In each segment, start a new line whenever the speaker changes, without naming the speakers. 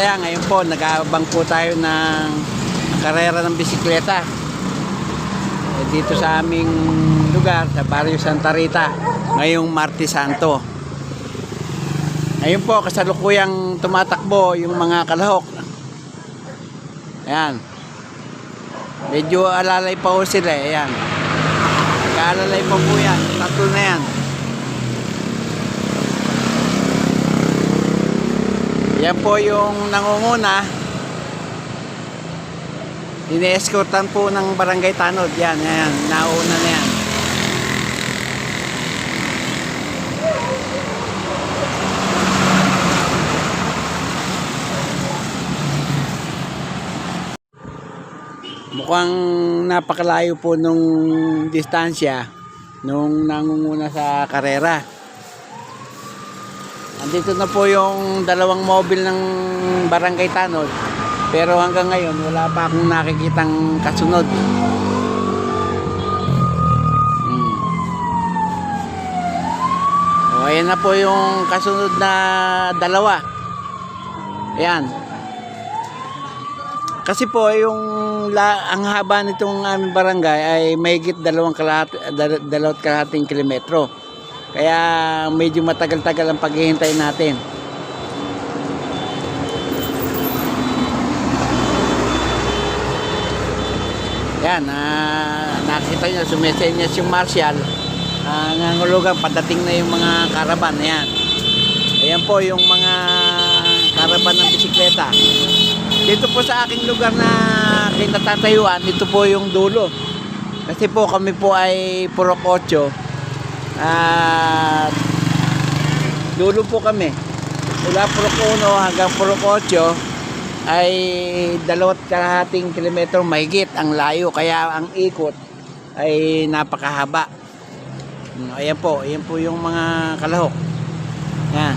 kabaraya, ngayon po nag-aabang po tayo ng karera ng bisikleta. Eh, dito sa aming lugar, sa Barrio Santa Rita, ngayong Martes Santo. Ngayon po, kasalukuyang tumatakbo yung mga kalahok. Ayan. Medyo alalay pa po sila. eh. Ayan. Nag-aalalay pa po yan. Tatlo na yan. Yan po yung nangunguna. Ine-escortan po ng barangay Tanod. Yan, yan. Nauna na yan. Mukhang napakalayo po nung distansya nung nangunguna sa karera. Andito na po yung dalawang mobile ng Barangay Tanod. Pero hanggang ngayon, wala pa akong nakikitang kasunod. Hmm. O, ayan na po yung kasunod na dalawa. Ayan. Kasi po, yung la, ang haba nitong aming barangay ay mahigit dalawang kalahat, dal, kalahating kilometro. Kaya medyo matagal-tagal ang paghihintay natin. Yan, ah, nakita nyo, sumesenyas yung Marshall. Uh, nangulugan, padating na yung mga karaban. Ayan. Ayan po yung mga karaban ng bisikleta. Dito po sa aking lugar na kinatatayuan, ito po yung dulo. Kasi po kami po ay Purok 8. At dulo po kami. Mula Purok 1 hanggang Purok 8 ay dalawat kalahating kilometro mahigit ang layo. Kaya ang ikot ay napakahaba. Hmm, Ayan po, ayan po yung mga kalahok. Yan.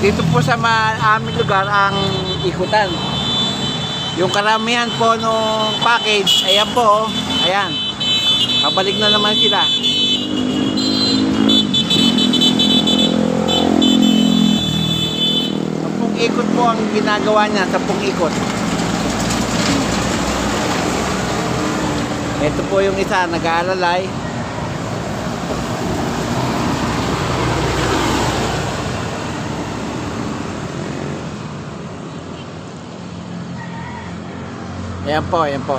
Dito po sa aming lugar ang ikutan. Yung karamihan po nung package, ayan po, oh. ayan. Pabalik na naman sila. Sampung ikot po ang ginagawa niya, sampung ikot. Ito po yung isa, nag-aalalay. Ayan po, ayan po.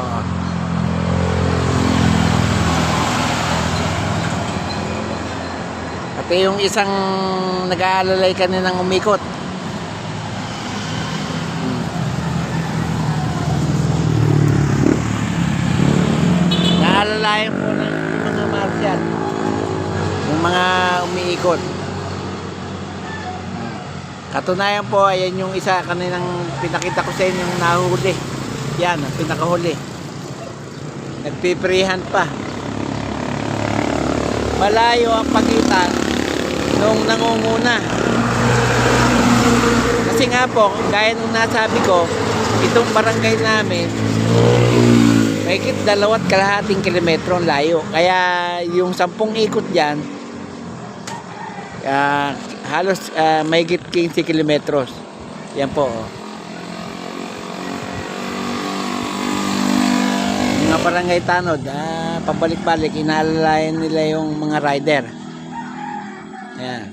Pati yung isang nag-aalalay kaninang umikot. Naalalayan po ng mga martial. Yung mga umiikot. Katunayan po, ayan yung isa kaninang pinakita ko sa inyo yung nahuli. Yan, ang pinakahuli. Nagpiprihan pa. Malayo ang pagitan nung nangunguna. Kasi nga po, gaya nung nasabi ko, itong barangay namin, mahigit dalawat kalahating kilometro layo. Kaya yung sampung ikot dyan, ah, halos ah, mahigit 15 kilometros. Yan po. oh. mga barangay tanod, ah, pabalik-balik, inaalalayan nila yung mga rider. Ayan.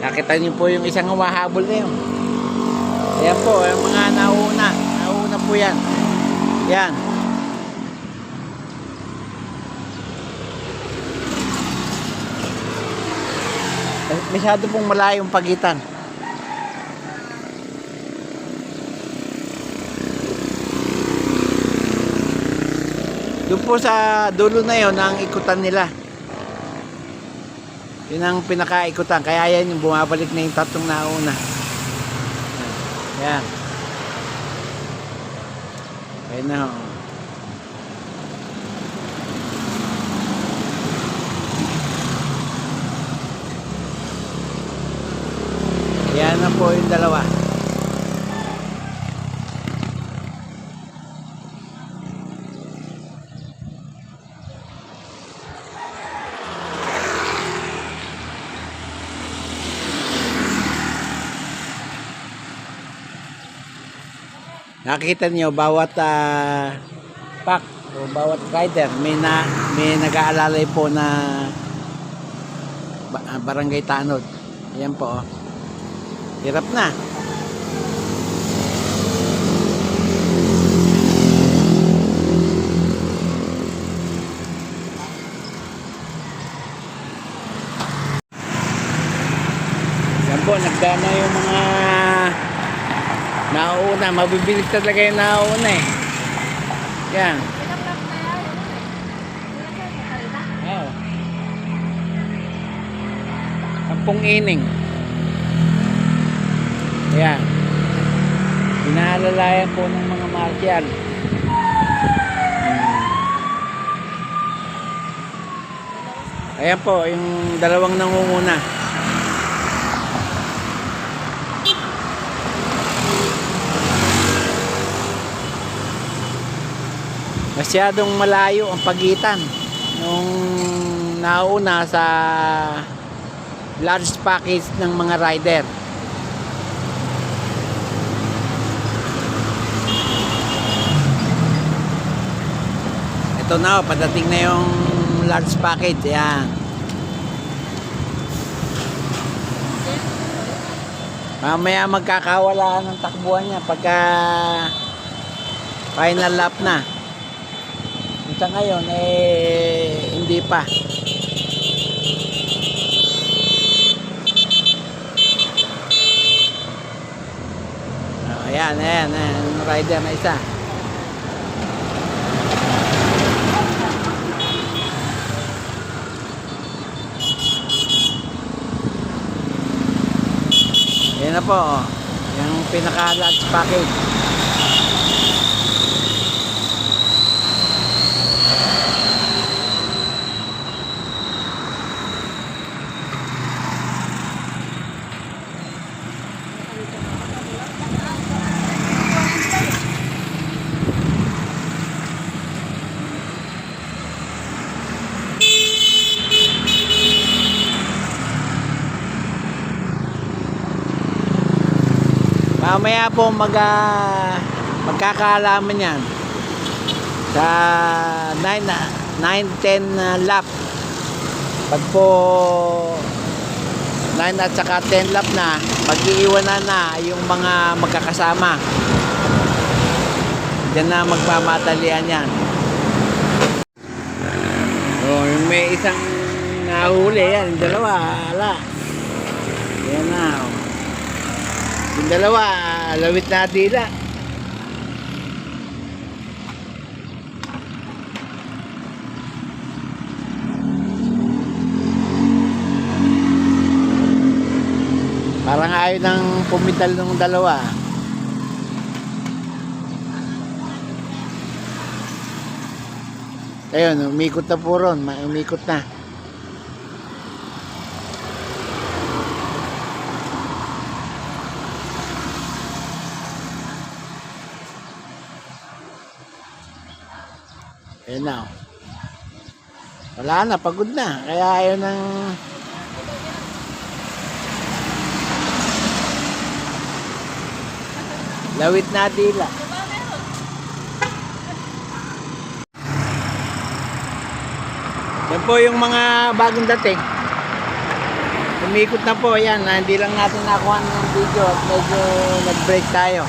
Nakita niyo po yung isang humahabol na yun. Ayan po, yung mga nauna. Nauna po yan. Yan. Masyado pong malayong pagitan. Doon po sa dulo na yon ang ikutan nila. Yun ang pinakaikutan. Kaya yan yung bumabalik na yung tatlong nauna. Yan. Ayan na ho. Yan na po yung dalawa. Nakita niyo bawat ah, pack o bawat rider may na may nag-aalalay po na ah, barangay Tanod. Ayan po. Oh. Hirap na. Yan po, nagdana yung mga nauna. Mabibilig talaga yung nauna eh. Yan. Oh. Ining. Ayan. Pinaalalayan po ng mga martial. Ayan po, yung dalawang nangunguna. Masyadong malayo ang pagitan nung nauna sa large package ng mga rider. Ito na, padating na yung large package. Ayan. Mamaya magkakawalaan ng takbuhan niya pagka final lap na. Sa ngayon, eh, hindi pa. Oh, ayan, ayan, ayan. Rider na isa. Ayan na po, oh. yung pinaka-large package. Mamaya po mag ah, magkakaalaman yan sa 9 9 10 na lap. Pag po 9 at saka 10 lap na, mag-iiwanan na yung mga magkakasama. Diyan na magmamatalian yan. Oh, yung may isang nahuli yan, dalawa, ala. Yan na. Oh. Yung dalawa, lawit na dila. Parang ayaw nang pumital ng dalawa. Ayun, umikot na po ron. Umikot na. Ayun na. Wala na, pagod na. Kaya ayaw nang... Lawit na dila. Yan po yung mga bagong dating. Umikot na po, yan. Hindi lang natin nakuha ng video at medyo nag-break tayo.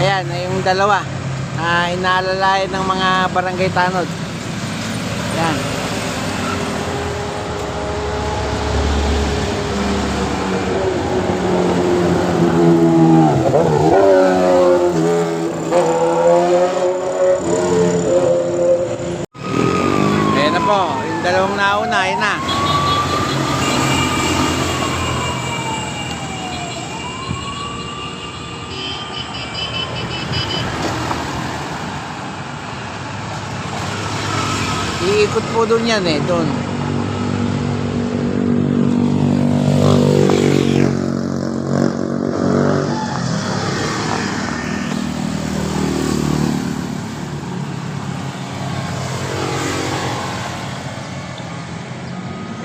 Ayan, yung dalawa. Ah, inaalalayan ng mga barangay tanod. Yan. Ayan na po, yung dalawang nauna, ayan na. Iikot doon yan eh, doon.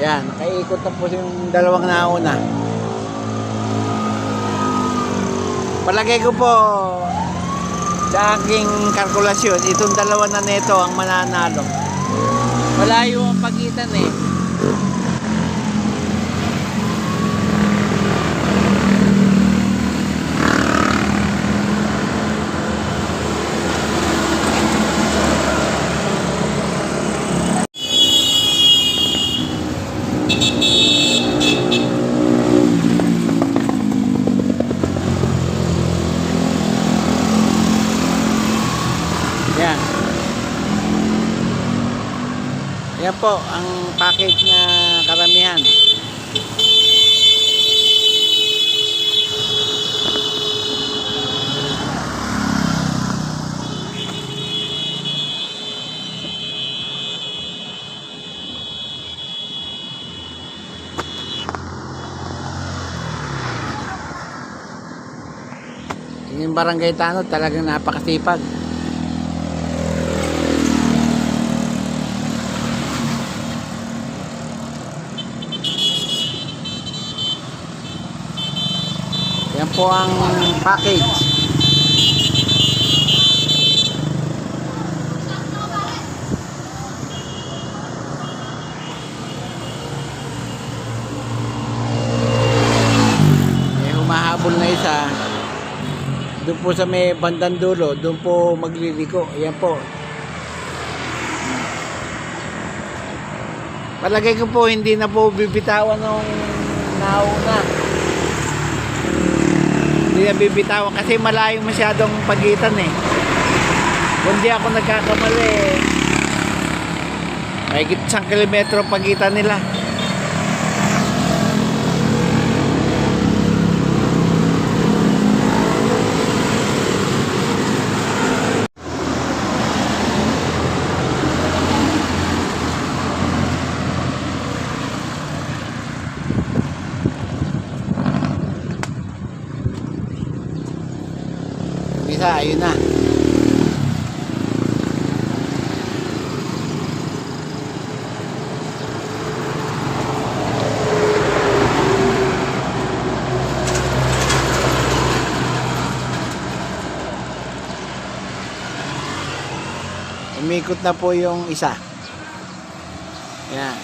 Yan, nakaikot na po yung dalawang nauna. Palagay ko po, sa aking kalkulasyon, itong dalawa na neto ang mananalo. Malayo ang pagitan eh. Yan. Yan po ang package na karamihan. Yung barangay tanod talagang napakasipag. Yan po ang package. May humahabol na isa. Doon po sa may bandang dulo, doon po magliliko. Yan po. Palagay ko po hindi na po bibitawan ng nauna. Hindi na bibitawan kasi malayo masyadong pagitan eh. Kung ako nagkakamali eh. Mahigit isang kilometro pagitan nila. Isa, ayun na. Umikot na po yung isa. Yan.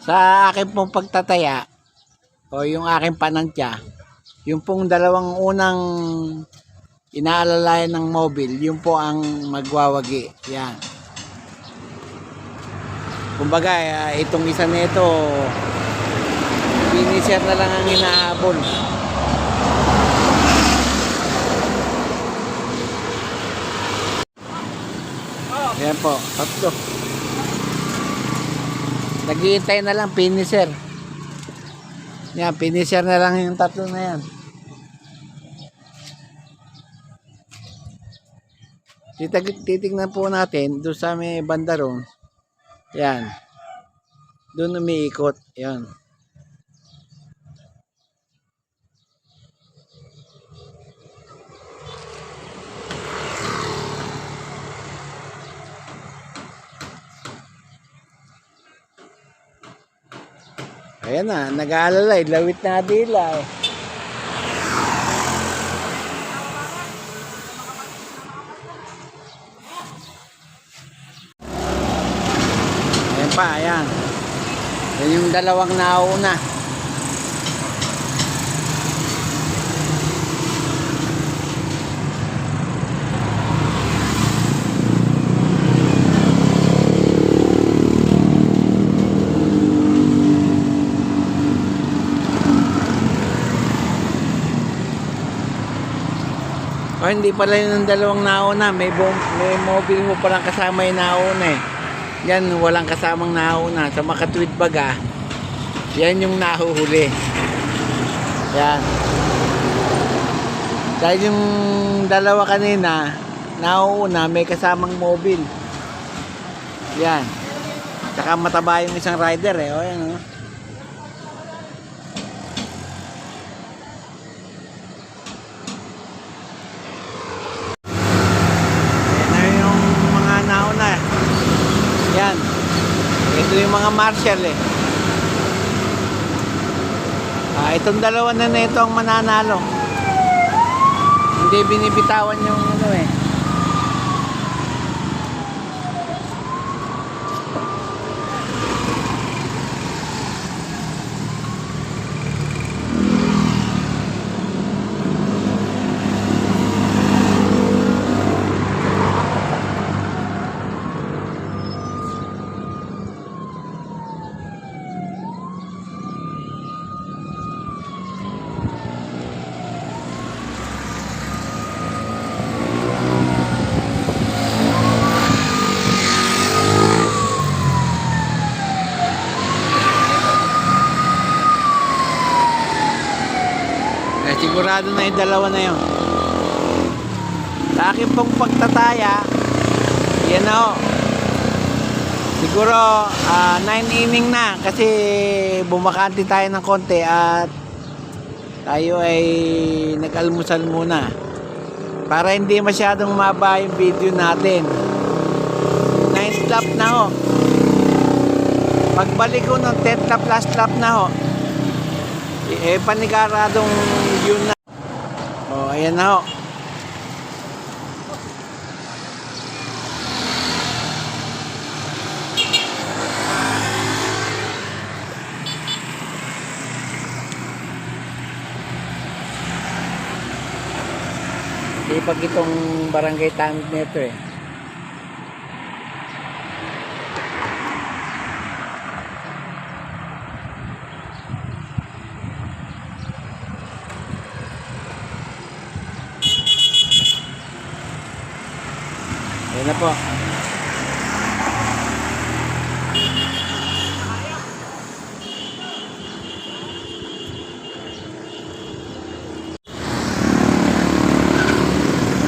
Sa akin pong pagtataya, o yung aking panantya, yung pong dalawang unang inaalalayan ng mobile, yung po ang magwawagi. Yan. Kumbaga, eh, itong isa nito, finisher na lang ang hinahabol. Yan po, tatlo. Naghihintay na lang finisher. Yan, finisher na lang yung tatlo na yan. Titag titignan po natin doon sa may banda roon. Yan. Doon umiikot. Yan. Ayan na, nag-aalala. Lawit na dila eh. Ayan pa, ayan. Yan yung dalawang nauna. O hindi pala yun ang dalawang nauna. May, bom, may mobile mo palang kasama yung nauna eh. Yan, walang kasamang nauna. Sa makatwid baga, yan yung nahuhuli. Yan. Dahil yung dalawa kanina, nauna, may kasamang mobile. Yan. Tsaka mataba yung isang rider eh. O yan o. Yan na yung mga nauna. Yan. Ito yung mga marshal eh. Ah, itong dalawa na nito ang mananalo. Hindi binibitawan yung ano eh. Sigurado na yung dalawa na yun. Sa akin pong pagtataya, yan na ho. Siguro, 9 inning na kasi bumakante tayo ng konti at tayo ay nag-almusal muna. Para hindi masyadong maba yung video natin. 9 lap na ho. Pagbalik ko ng 10 lap, last lap na ho. Eh, panikaradong yun na. Ayan na ho. Ipag itong barangay tanod nito eh. Ayan na po.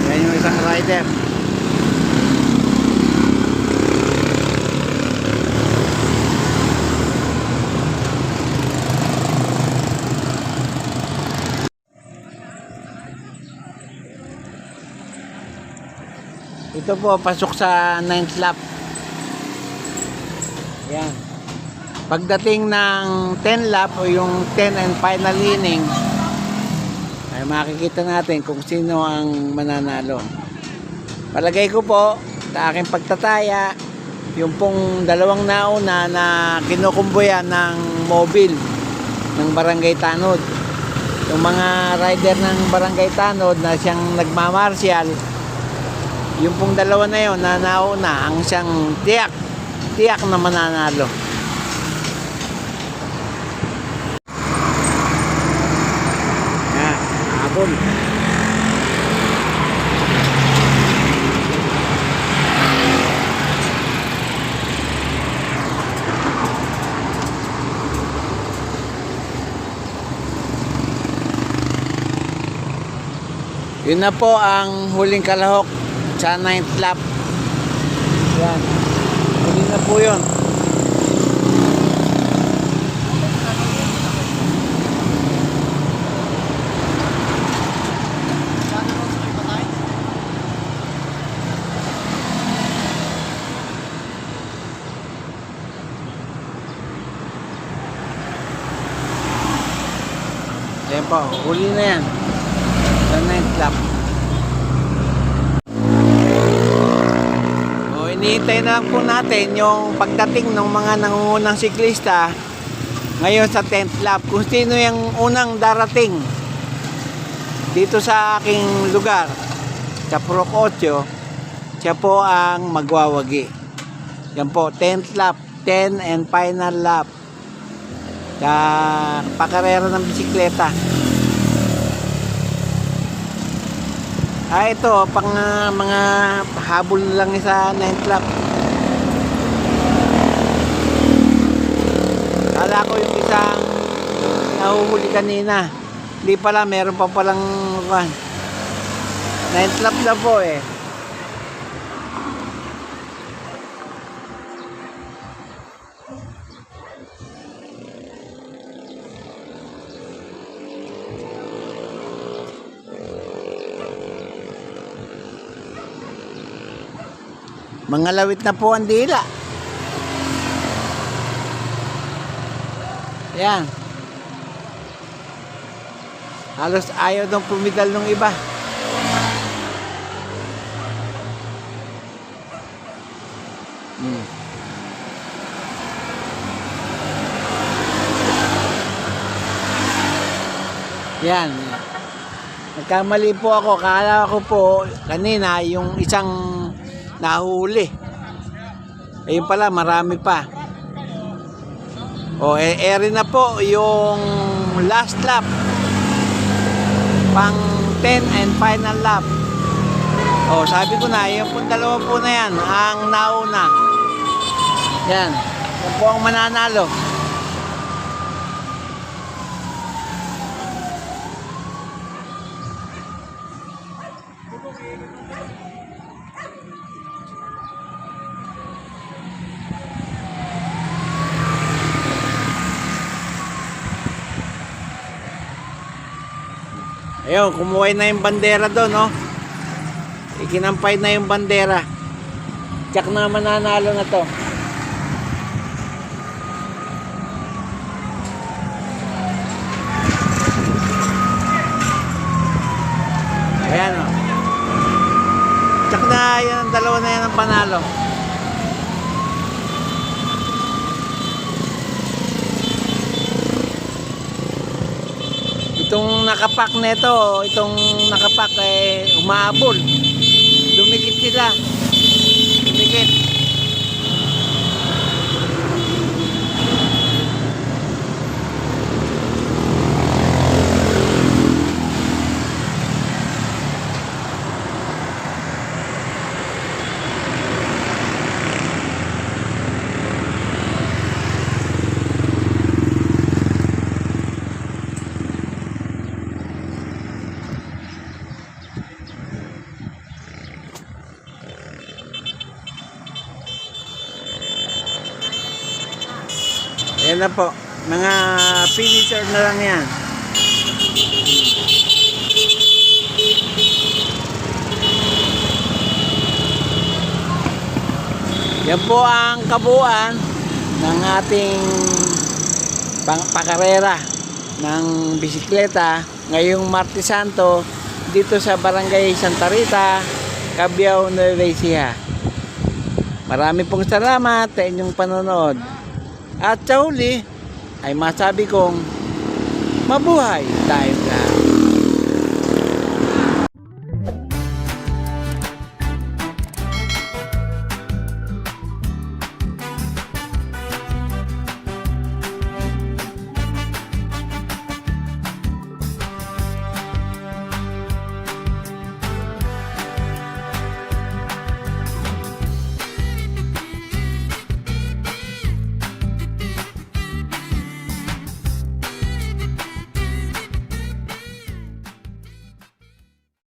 Ayan yung isang rider. Ito po, pasok sa 9th lap. Yan. Pagdating ng 10 lap o yung 10 and final inning, ay makikita natin kung sino ang mananalo. Palagay ko po, sa aking pagtataya, yung pong dalawang nauna na kinukumbuyan ng mobile ng Barangay Tanod. Yung mga rider ng Barangay Tanod na siyang nagmamarsyal, yung pong dalawa na yon na nauna ang siyang tiyak, tiyak na mananalo. Yan, habol. Yun na po ang huling kalahok sa 9th lap. Yan. Huli na po yun. Yan po, huli na yan. Sa 9th lap. Lang po natin yung pagdating ng mga nangungunang siklista ngayon sa 10th lap. Kung sino yung unang darating dito sa aking lugar, sa Proc 8, siya po ang magwawagi. Yan po, 10th lap, 10 and final lap. Sa pakarera ng bisikleta. Ah, ito, pang ah, mga habol lang sa 9th lap. Kala ko yung isang nahuhuli kanina. Hindi pala, meron pa palang run. 9th lap na po eh. Mga lawit na po ang dila. Yan. Halos ayaw nung pumidal nung iba. Hmm. Yan. Nagkamali po ako. Kala ko po kanina yung isang nahuli. Ayun pala, marami pa. O, eh, ere na po yung last lap. Pang 10 and final lap. O, sabi ko na, yung po dalawa po na yan, ang nauna. Yan. Yan po ang mananalo. Ayun, kumuha na yung bandera doon, no? Ikinampay na yung bandera. Tsak na mananalo na to. Ayan, o. Tsak na yan dalawa na yan ang panalo. Itong nakapak nito, itong nakapak eh umaabol. Dumikit sila. Dumikit. Yan na po. Mga finisher na lang yan. Yan po ang kabuuan ng ating pang pakarera ng bisikleta ngayong Martes Santo dito sa Barangay Santa Rita, Cabiao, Nueva Ecija. Marami pong salamat sa inyong panonood. At sa huli, ay masabi kong mabuhay tayo lahat.